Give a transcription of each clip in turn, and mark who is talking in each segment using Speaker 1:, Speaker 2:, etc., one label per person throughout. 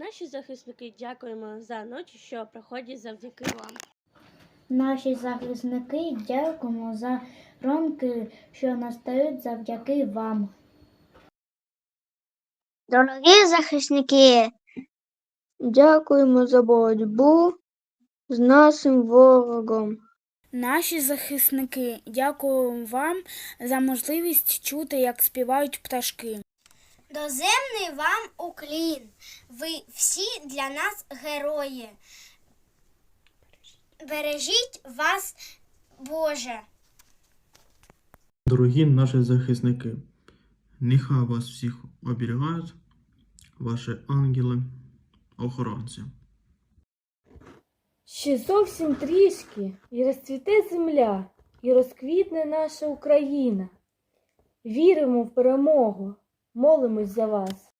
Speaker 1: Наші захисники дякуємо за ночі, що проходять завдяки вам.
Speaker 2: Наші захисники дякуємо за ронки, що настають завдяки вам.
Speaker 3: Дорогі захисники, дякуємо за боротьбу з нашим ворогом.
Speaker 4: Наші захисники, дякуємо вам за можливість чути, як співають пташки.
Speaker 5: Доземний вам уклін. Ви всі для нас герої. Бережіть вас, Боже.
Speaker 6: Дорогі наші захисники, нехай вас всіх оберігають ваші ангели-охоронці.
Speaker 7: Ще зовсім трішки, і розцвіте земля, і розквітне наша Україна. Віримо в перемогу, молимось за вас.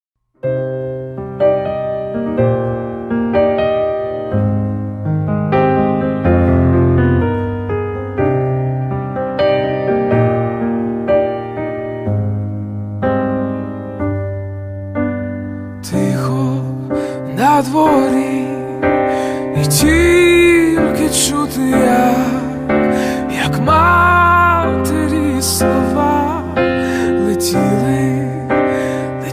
Speaker 8: Тихо на дворі, і тільки чути як, як матері слова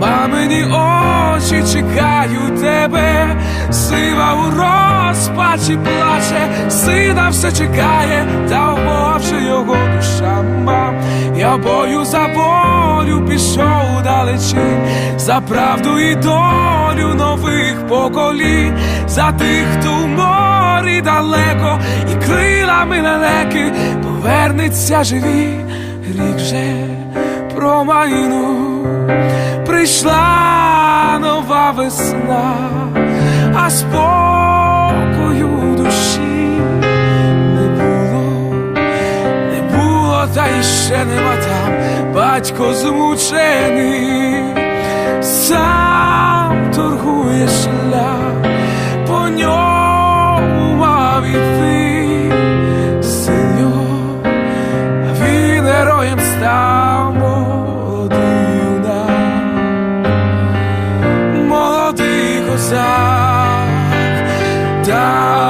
Speaker 8: мамині очі чекають тебе, сива у розпачі плаче, сина все чекає, та умовши його душа мам. Я бою за волю пішов далечі, за правду і долю нових поколінь, за тих, хто в морі далеко, і крилами лелеки. Повернеться живі, рік вже промайну, прийшла нова весна, а спокою душі не було не було, та іще нема там. Батько змучений, сам торгує шлях, по ньому мав іти син його, а він став Та